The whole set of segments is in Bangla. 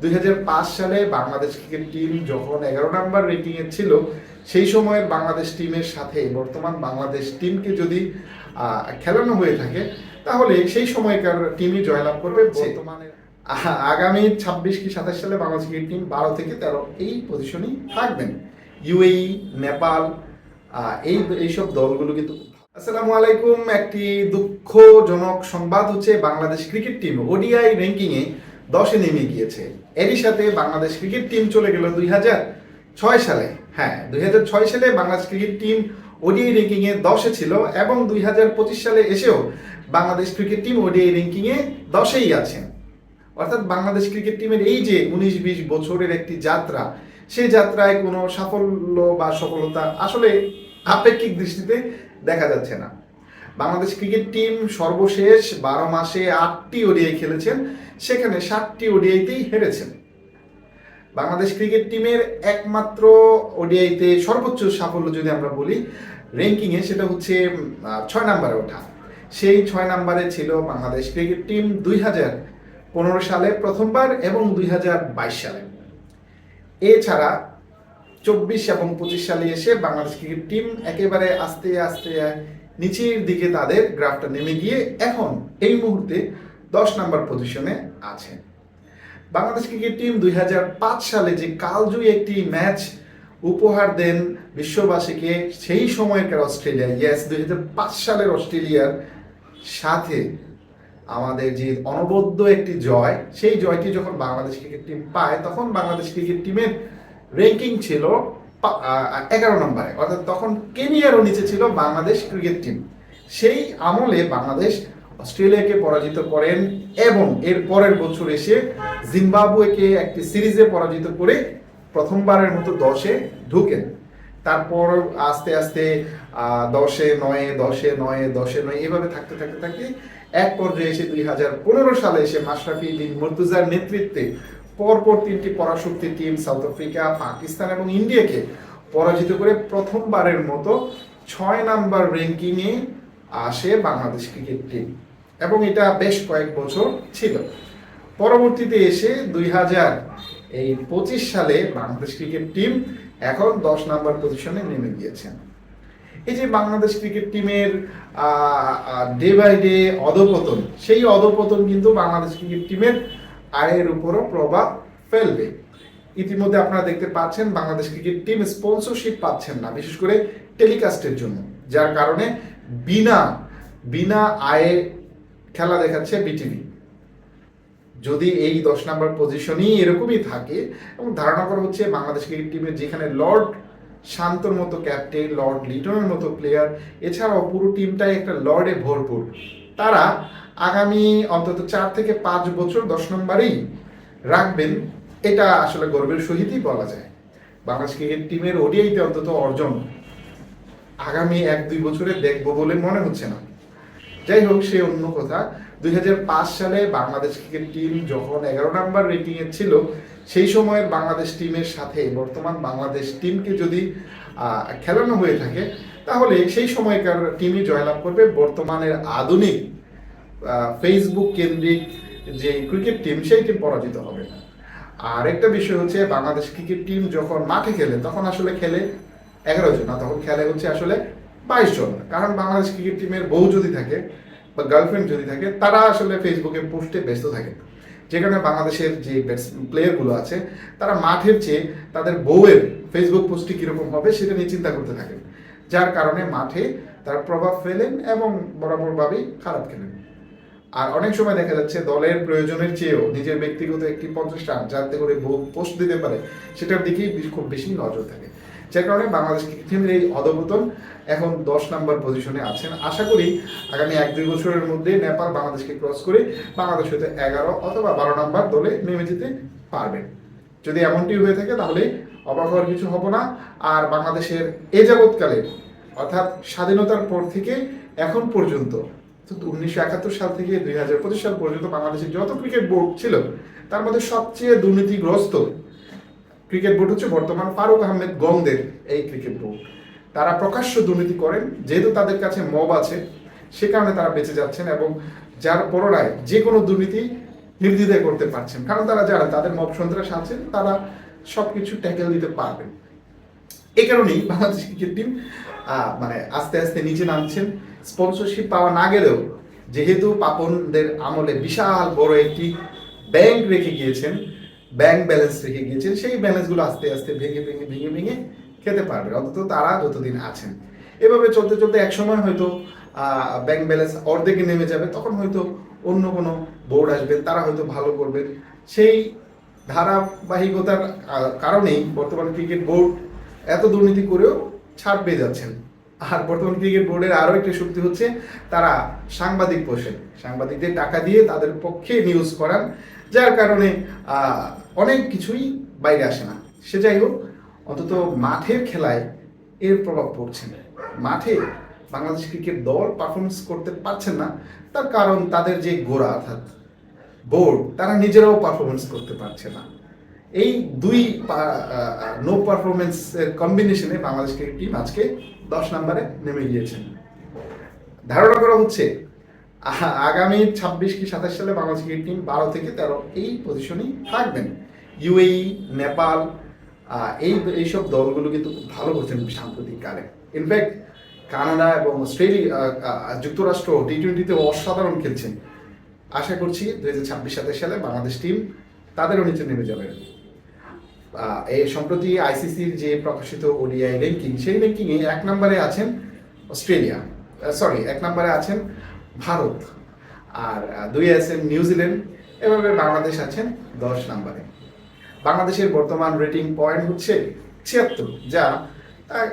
দুই হাজার পাঁচ সালে বাংলাদেশ ক্রিকেট টিম যখন এগারো নাম্বার রেটিংয়ে ছিল সেই সময়ের বাংলাদেশ টিমের সাথে বর্তমান বাংলাদেশ টিমকে যদি খেলানো হয়ে থাকে তাহলে সেই সময়কার টিমই জয়লাভ করবে। বর্তমানে আগামী ছাব্বিশ কি সাতাশ সালে বাংলাদেশ ক্রিকেট টিম বারো থেকে তেরো এই পজিশনেই থাকবেন। ইউএই নেপাল এই এইসব দলগুলো কিন্তু আসসালামু আলাইকুম একটি দুঃখজনক সংবাদ হচ্ছে বাংলাদেশ ক্রিকেট টিম ওডিআই র্যাঙ্কিংয়ে দশে নেমে গিয়েছে। এরই সাথে বাংলাদেশ ক্রিকেট টিম চলে গেল দুই হাজার ছয় সালে। হ্যাঁ দুই হাজার ছয় সালে বাংলাদেশ ক্রিকেট টিম ওডিআই র্যাঙ্কিংয়ে দশে ছিল এবং দুই হাজার পঁচিশ সালে এসেও বাংলাদেশ ক্রিকেট টিম ওডিআই র্যাঙ্কিংয়ে দশেই আছেন অর্থাৎ বাংলাদেশ ক্রিকেট টিমের এই যে উনিশ বিশ বছরের একটি যাত্রা, সেই যাত্রায় কোনো সাফল্য বা সফলতা আসলে আপেক্ষিক দৃষ্টিতে দেখা যাচ্ছে না। বাংলাদেশ ক্রিকেট টিম সর্বশেষ বারো মাসে আটটি ওডিআই খেলেছেন, সেখানে সাতটি ওডিআইতেই হেরেছেন। বাংলাদেশ ক্রিকেট টিমের একমাত্র ওডিআইতে সর্বোচ্চ সাফল্য যদি আমরা বলি র্যাঙ্কিংয়ে সেটা হচ্ছে ছয় নম্বরে ওঠা। সেই ছয় নম্বরে ছিল বাংলাদেশ ক্রিকেট টিম দুই হাজার পনেরো সালে প্রথমবার এবং দুই হাজার বাইশ সালে। এছাড়া চব্বিশ এবং পঁচিশ সালে এসে বাংলাদেশ ক্রিকেট টিম একেবারে আস্তে আস্তে নিচের দিকে তাদের গ্রাফটা নেমে গিয়ে এখন এই মুহূর্তে দশ নম্বর পজিশনে আছে। বাংলাদেশ ক্রিকেট টিম দুই হাজার পাঁচ সালে যে কালজয়ী একটি ম্যাচ উপহার দেন বিশ্ববাসীকে, সেই সময়কার অস্ট্রেলিয়া। ইয়েস দুই সালের অস্ট্রেলিয়ার সাথে আমাদের যে অনবদ্য একটি জয়, সেই জয়টি যখন বাংলাদেশ ক্রিকেট টিম পায়, তখন বাংলাদেশ ক্রিকেট টিমের র্যাঙ্কিং ছিল এগারো নম্বরে। অর্থাৎ তখন কেনিয়ারও নিচে ছিল বাংলাদেশ ক্রিকেট টিম। সেই আমলে বাংলাদেশ অস্ট্রেলিয়াকে পরাজিত করেন এবং এর পরের বছর এসে জিম্বাবুয়েকে একটি সিরিজে পরাজিত করে প্রথমবারের মতো দশে ঢুকেন। তারপর আস্তে আস্তে দশে নয়ে দশে নয়ে, দশে নয়, এভাবে থাকতে থাকতে থাকতে এক পর্যায়ে এসে দুই হাজার পনেরো সালে এসে মাশরাফি বিন মুর্তুজার নেতৃত্বে পরপর তিনটি পরাশক্তি টিম সাউথ আফ্রিকা, পাকিস্তান এবং ইন্ডিয়াকে পরাজিত করে প্রথমবারের মতো ছয় নাম্বার র্যাঙ্কিংয়ে আসে বাংলাদেশ ক্রিকেট টিম এবং এটা বেশ কয়েক বছর ছিল। পরবর্তীতে এসে দুই হাজার এই পঁচিশ সালে বাংলাদেশ ক্রিকেট টিম এখন দশ নাম্বার পজিশনে নেমে গিয়েছেন। এই যে বাংলাদেশ ক্রিকেট টিমের ডে বাই ডে অধপতন, সেই অধপতন কিন্তু বাংলাদেশ ক্রিকেট টিমের আয়ের উপরও প্রভাব ফেলবে। ইতিমধ্যে আপনারা দেখতে পাচ্ছেন, বাংলাদেশ ক্রিকেট টিম স্পন্সরশিপ পাচ্ছেন না, বিশেষ করে টেলিকাস্টের জন্য। যার কারণে বিনা বিনা আয়ে খেলা দেখাচ্ছে বিটিভি যদি এই দশ নম্বর পজিশনই এরকমই থাকে, এবং ধারণা করা হচ্ছে বাংলাদেশ ক্রিকেট টিমের যেখানে লর্ড শান্তর মতো ক্যাপ্টেন লর্ড লিটনের মতো প্লেয়ার এছাড়াও পুরো টিমটাই একটা লর্ডে ভরপুর। তারা আগামী অন্তত চার থেকে পাঁচ বছর দশ নম্বরেই রাখবেন। এটা আসলে গর্বের সহিতই বলা যায়। বাংলাদেশ ক্রিকেট টিমের ওডিআইতে অন্তত অর্জন আগামী এক দুই বছরে দেখব বলে মনে হচ্ছে না। যাই হোক, সে অন্য কথা। দুই হাজার পাঁচ সালে বাংলাদেশ ক্রিকেট টিম যখন এগারো নাম্বার রেটিংয়ে ছিল, সেই সময়ের বাংলাদেশ টিমের সাথে বর্তমান বাংলাদেশ টিমকে যদি খেলানো হয়ে থাকে। তাহলে সেই সময়কার টিমই জয়লাভ করবে বর্তমানের আধুনিক ফেসবুক কেন্দ্রিক যে ক্রিকেট টিম সেই টিম পরাজিত হবে। না আর একটা বিষয় হচ্ছে বাংলাদেশ ক্রিকেট টিম যখন মাঠে খেলে, তখন আসলে খেলে এগারো জন, না, তখন খেলে হচ্ছে আসলে বাইশ জন। কারণ বাংলাদেশ ক্রিকেট টিমের বউ যদি থাকে বা গার্লফ্রেন্ড যদি থাকে, তারা আসলে ফেসবুকে পোস্টে ব্যস্ত থাকে। যেখানে বাংলাদেশের যে প্লেয়ারগুলো আছে, তারা মাঠের চেয়ে তাদের বউয়ের ফেসবুক পোস্টটি কীরকম হবে সেটা নিয়ে চিন্তা করতে থাকেন। যার কারণে মাঠে তার প্রভাব ফেলেন এবং বরাবরভাবেই খারাপ খেলেন। আর অনেক সময় দেখা যাচ্ছে দলের প্রয়োজনের চেয়েও নিজের ব্যক্তিগত একটি পঞ্চাশ রান যাতে করে বউ পোস্ট দিতে পারে, সেটার দিকেই খুব বেশি নজর থাকে। যার কারণে বাংলাদেশ ক্রিকেট টিমের এই অধপতন এখন দশ নম্বর পজিশনে আছেন। আশা করি আগামী এক দুই বছরের মধ্যে নেপাল বাংলাদেশকে ক্রস করে বাংলাদেশ হয়তো এগারো অথবা বারো নাম্বার দলে নেমে যেতে পারবেন। যদি এমনটি হয়ে থাকে তাহলে অবাক হওয়ার কিছু হব না। আর বাংলাদেশের এ যাবৎকালে অর্থাৎ স্বাধীনতার পর থেকে এখন পর্যন্ত উনিশশো একাত্তর সাল থেকে দুই হাজার পঁচিশ সাল পর্যন্ত বাংলাদেশের যত ক্রিকেট বোর্ড ছিল, তার মধ্যে সবচেয়ে দুর্নীতিগ্রস্ত ক্রিকেট বোর্ড হচ্ছে বর্তমান ফারুক আহমেদ গংদের এই ক্রিকেট বোর্ড তারা প্রকাশ্য দুর্নীতি করেন, যেহেতু তাদের কাছে মব আছে, সে কারণে তারা বেঁচে যাচ্ছেন এবং যার পরনায় যে কোনো দুর্নীতি নির্দ্বিধায় করতে পারছেন। কারণ তারা যারা তাদের মব সন্ত্রাস আছেন তারা সবকিছু ট্যাকেল দিতে পারবেন এই কারণেই বাংলাদেশ ক্রিকেট টিম মানে আস্তে আস্তে নিচে নামছেন। স্পন্সরশিপ পাওয়া না গেলেও যেহেতু পাপনদের আমলে বিশাল বড় একটি ব্যাংক রেখে গিয়েছেন, ব্যাংক ব্যালেন্স রেখে গিয়েছেন, সেই ব্যালেন্সগুলো আস্তে আস্তে ভেঙে ভেঙে ভেঙে ভেঙে খেতে পারবে, অন্তত তারা যতদিন আছেন। এভাবে চলতে চলতে একসময় হয়তো ব্যাংক ব্যালেন্স অর্ধেকে নেমে যাবে, তখন হয়তো অন্য কোনো বোর্ড আসবেন তারা হয়তো ভালো করবেন। সেই ধারাবাহিকতার কারণেই বর্তমান ক্রিকেট বোর্ড এত দুর্নীতি করেও ছাড় পেয়ে যাচ্ছেন। আর বর্তমান ক্রিকেট বোর্ডের আরও একটি শক্তি হচ্ছে তারা সাংবাদিক পোষেন সাংবাদিকদের টাকা দিয়ে তাদের পক্ষে নিউজ করান, যার কারণে অনেক কিছুই বাইরে আসে না। সে যাই হোক অন্তত মাঠের খেলায় এর প্রভাব পড়ছে না। মাঠে বাংলাদেশ ক্রিকেট দল পারফরমেন্স করতে পারছেন না, তার কারণ তাদের যে গোড়া অর্থাৎ বোর্ড তারা নিজেরাও পারফরমেন্স করতে পারছে না। এই দুই নো পারফরমেন্সের কম্বিনেশনে বাংলাদেশ ক্রিকেট টিম আজকে দশ নম্বরে নেমে গিয়েছেন। ধারণা করা হচ্ছে আগামী ছাব্বিশ কি সাতাশ সালে বাংলাদেশ ক্রিকেট টিম বারো থেকে তেরো এই পজিশনেই থাকবেন। ইউএই নেপাল এই এইসব দলগুলো কিন্তু ভালো করছেন সাম্প্রতিক কালে। ইনফ্যাক্ট কানাডা এবং অস্ট্রেলিয়া যুক্তরাষ্ট্র টি টোয়েন্টিতে অসাধারণ খেলছেন। আশা করছি দুই হাজার ছাব্বিশ সাতাশ সালে বাংলাদেশ টিম তাদেরও নিচে নেমে যাবে। এই সম্প্রতি আইসিসির যে প্রকাশিত ওডিআই র্যাঙ্কিং সেই র্যাঙ্কিংয়ে এক নম্বরে আছেন অস্ট্রেলিয়া। সরি এক নম্বরে আছেন ভারত। আর দুই আছেন নিউজিল্যান্ড। এভাবে বাংলাদেশ আছেন দশ নম্বরে। বাংলাদেশের বর্তমান রেটিং পয়েন্ট হচ্ছে ছিয়াত্তর, যা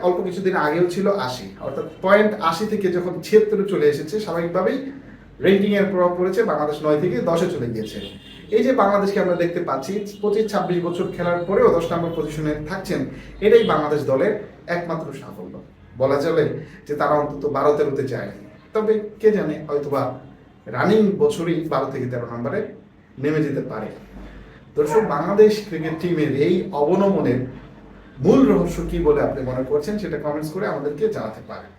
অল্প কিছুদিন আগেও ছিল আশি। অর্থাৎ পয়েন্ট আশি থেকে যখন ছিয়াত্তরে চলে এসেছে, স্বাভাবিকভাবেই রেটিং এর প্রভাব পড়েছে, বাংলাদেশ নয় থেকে দশে চলে গিয়েছে। এই যে বাংলাদেশকে আমরা দেখতে পাচ্ছি, পঁচিশ ছাব্বিশ বছর খেলার পরেও দশ নম্বর পজিশনে থাকছেন, এটাই বাংলাদেশ দলের একমাত্র সাফল্য। বলা চলে যে তারা অন্তত বারো তেরোতে যায় তবে কে জানে, হয়তোবা রানিং বছরই বারো থেকে তেরো নম্বরে নেমে যেতে পারে। দর্শক, বাংলাদেশ ক্রিকেট টিমের এই অবনমনের মূল রহস্য কি বলে আপনি মনে করছেন সেটা কমেন্টস করে আমাদেরকে জানাতে পারেন।